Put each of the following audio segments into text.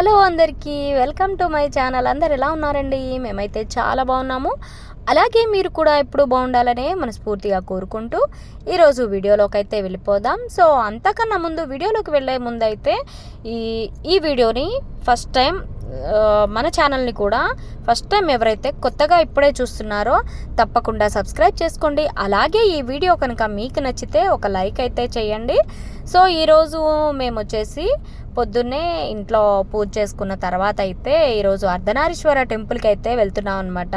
Hello అందరికీ welcome to my channel. అందరు ఎలా ఉన్నారండి? మేమైతే చాలా బాగున్నాము. అలాగే మీరు కూడా ఎప్పుడు బాగుండాలనే మనస్ఫూర్తిగా కోరుకుంటూ ఈరోజు వీడియోలోకి అయితే వెళ్ళిపోదాం. సో అంతకన్నా ముందు వీడియోలోకి వెళ్ళే ముందు అయితే ఈ ఈ వీడియోని ఫస్ట్ టైం మన ఛానల్ని కూడా ఫస్ట్ టైం ఎవరైతే కొత్తగా ఇప్పుడే చూస్తున్నారో తప్పకుండా సబ్స్క్రైబ్ చేసుకోండి. అలాగే ఈ వీడియో కనుక మీకు నచ్చితే ఒక లైక్ అయితే చేయండి. సో ఈరోజు మేము వచ్చేసి పొద్దున్నే ఇంట్లో పూజ చేసుకున్న తర్వాత అయితే ఈరోజు అర్ధనారీశ్వర టెంపుల్కి అయితే వెళ్తున్నాం అనమాట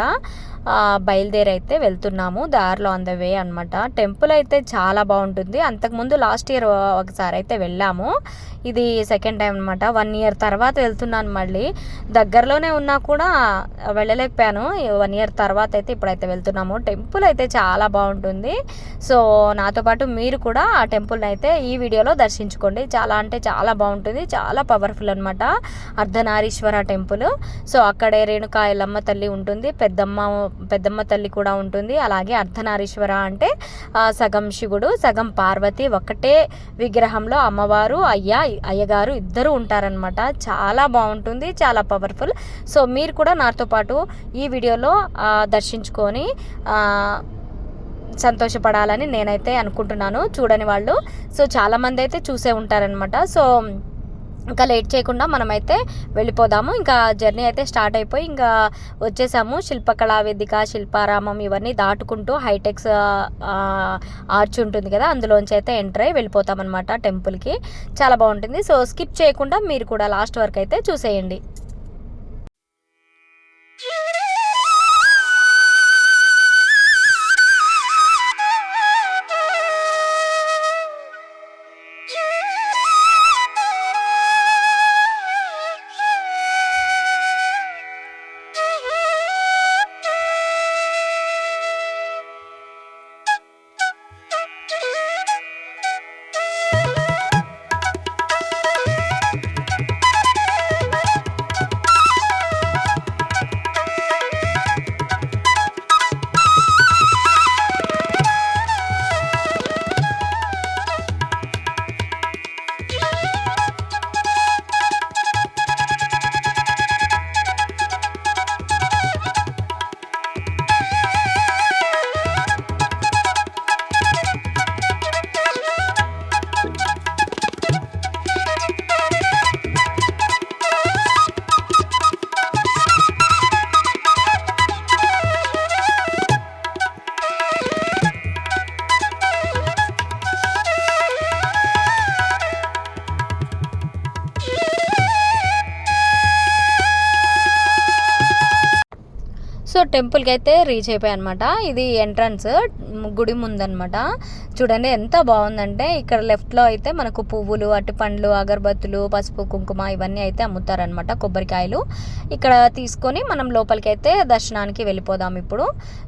బయలుదేరి అయితే వెళ్తున్నాము. దారిలో ఆన్ ద వే అనమాట టెంపుల్ అయితే చాలా బాగుంటుంది. అంతకుముందు లాస్ట్ ఇయర్ ఒకసారి అయితే వెళ్ళాము. ఇది సెకండ్ టైం అనమాట వన్ ఇయర్ తర్వాత వెళ్తున్నాను మళ్ళీ. దగ్గరలోనే ఉన్నా కూడా వెళ్ళలేకపోయాను. వన్ ఇయర్ తర్వాత అయితే ఇప్పుడైతే వెళ్తున్నాము. టెంపుల్ అయితే చాలా బాగుంటుంది. సో నాతో పాటు మీరు కూడా ఆ టెంపుల్ని అయితే ఈ వీడియోలో దర్శించుకోండి. చాలా అంటే చాలా బాగుంటుంది. చాలా పవర్ఫుల్ అనమాట అర్ధనారీశ్వర టెంపుల్ సో అక్కడే రేణుకా ఎల్లమ్మ తల్లి ఉంటుంది. పెద్దమ్మ పెద్దమ్మ తల్లి కూడా ఉంటుంది. అలాగే అర్ధనారీశ్వర అంటే సగం శివుడు సగం పార్వతి. ఒకటే విగ్రహంలో అమ్మవారు అయ్య అయ్యగారు ఇద్దరు ఉంటారనమాట చాలా బాగుంటుంది. చాలా చాలా పవర్ఫుల్ సో మీరు కూడా నాతో పాటు ఈ వీడియోలో దర్శించుకొని సంతోషపడాలని నేనైతే అనుకుంటున్నాను చూడని వాళ్ళు. సో చాలామంది అయితే చూసే ఉంటారనమాట సో ఇంకా లేట్ చేయకుండా మనమైతే వెళ్ళిపోదాము. ఇంకా జర్నీ అయితే స్టార్ట్ అయిపోయి ఇంకా వచ్చేసాము. శిల్పకళా వేదిక శిల్పారామం ఇవన్నీ దాటుకుంటూ హైటెక్స్ ఆర్చ్ ఉంటుంది కదా అందులోంచి అయితే ఎంటర్ అయ్యి వెళ్ళిపోతామన్నమాట టెంపుల్కి. చాలా బాగుంటుంది. సో స్కిప్ చేయకుండా మీరు కూడా లాస్ట్ వరకు అయితే చూసేయండి. సో టెంపుల్కి అయితే రీచ్ అయిపోయాయి అనమాట ఇది ఎంట్రన్స్ గుడి ముందనమాట. చూడండి ఎంత బాగుందంటే ఇక్కడ లెఫ్ట్లో అయితే మనకు పువ్వులు అట్టి పండ్లు అగరబత్తులు పసుపు కుంకుమ ఇవన్నీ అయితే అమ్ముతారనమాట కొబ్బరికాయలు. ఇక్కడ తీసుకొని మనం లోపలికి అయితే దర్శనానికి వెళ్ళిపోదాం ఇప్పుడు.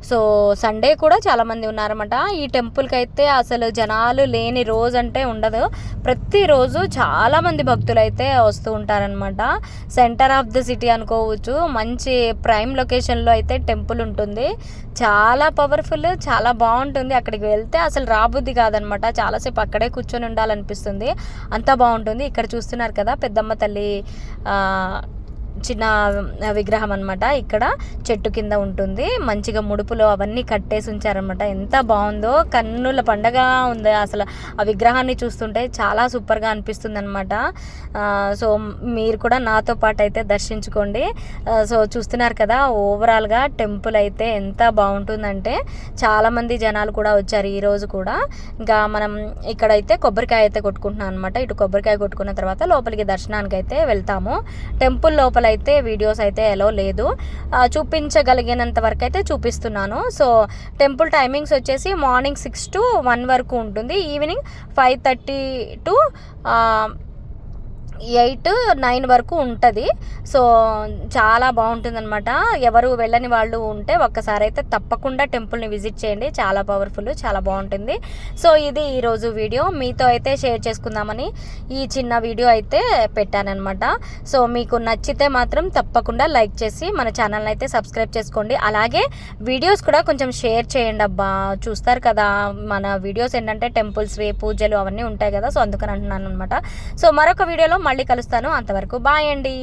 సో సండే కూడా చాలామంది ఉన్నారన్నమాట ఈ టెంపుల్కి అయితే అసలు జనాలు లేని రోజు అంటే ఉండదు ప్రతిరోజు చాలామంది భక్తులు అయితే వస్తూ ఉంటారనమాట. సెంటర్ ఆఫ్ ద సిటీ అనుకోవచ్చు. మంచి ప్రైమ్ లొకేషన్లో అయితే టెంపుల్ ఉంటుంది. చాలా పవర్ఫుల్ చాలా బాగుంటుంది బాగుంటుంది. అక్కడికి వెళ్తే అసలు రాబుద్ది కాదనమాట. చాలాసేపు అక్కడే కూర్చొని ఉండాలనిపిస్తుంది. అంత బాగుంటుంది. ఇక్కడ చూస్తున్నారు కదా పెద్దమ్మ తల్లి చిన్న విగ్రహం అనమాట ఇక్కడ చెట్టు కింద ఉంటుంది. మంచిగా ముడుపులు అవన్నీ కట్టేసి ఉంచారనమాట ఎంత బాగుందో కన్నుల పండగ ఉంది అసలు. ఆ విగ్రహాన్ని చూస్తుంటే చాలా సూపర్గా అనిపిస్తుంది అనమాట సో మీరు కూడా నాతో పాటు అయితే దర్శించుకోండి. సో చూస్తున్నారు కదా ఓవరాల్గా టెంపుల్ అయితే ఎంత బాగుంటుందంటే చాలామంది జనాలు కూడా వచ్చారు ఈరోజు కూడా. ఇంకా మనం ఇక్కడైతే కొబ్బరికాయ అయితే కొట్టుకుంటున్నాం అనమాట ఇటు కొబ్బరికాయ కొట్టుకున్న తర్వాత లోపలికి దర్శనానికి అయితే వెళ్తాము. టెంపుల్ లోపల అయితే వీడియోస్ అయితే ఎలో లేదు. చూపించగలిగినంత వరకు అయితే చూపిస్తున్నాను. సో టెంపుల్ టైమింగ్స్ వచ్చేసి మార్నింగ్ సిక్స్ టు వన్ వరకు ఉంటుంది. Evening five thirty to eight nine వరకు ఉంటుంది. సో చాలా బాగుంటుంది అనమాట ఎవరు వెళ్ళని వాళ్ళు ఉంటే ఒక్కసారి అయితే తప్పకుండా టెంపుల్ని విజిట్ చేయండి. చాలా పవర్ఫుల్ చాలా బాగుంటుంది. సో ఇది ఈరోజు వీడియో. మీతో అయితే షేర్ చేసుకుందామని ఈ చిన్న వీడియో అయితే పెట్టానమాట సో మీకు నచ్చితే మాత్రం తప్పకుండా లైక్ చేసి మన ఛానల్ని అయితే సబ్స్క్రైబ్ చేసుకోండి. అలాగే వీడియోస్ కూడా కొంచెం షేర్ చేయండి అబ్బా. చూస్తారు కదా మన వీడియోస్ ఏంటంటే టెంపుల్స్వి పూజలు అవన్నీ ఉంటాయి కదా. సో అందుకని అంటున్నాను అనమాట సో మరొక వీడియోలో మళ్ళీ కలుస్తాను. అంతవరకు బాయ్ అండి.